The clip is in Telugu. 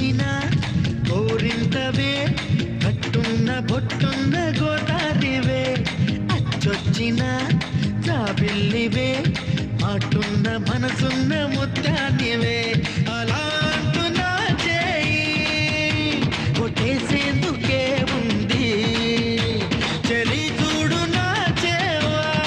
వచ్చిన కోరింతవే కట్టున్న బొట్టున్న గోదారివే అచ్చొచ్చిన జాబిల్లివే మాటున్న మనసున్న ముత్యానివే అలా అంటున్నా చేయి కొట్టేసేందుకే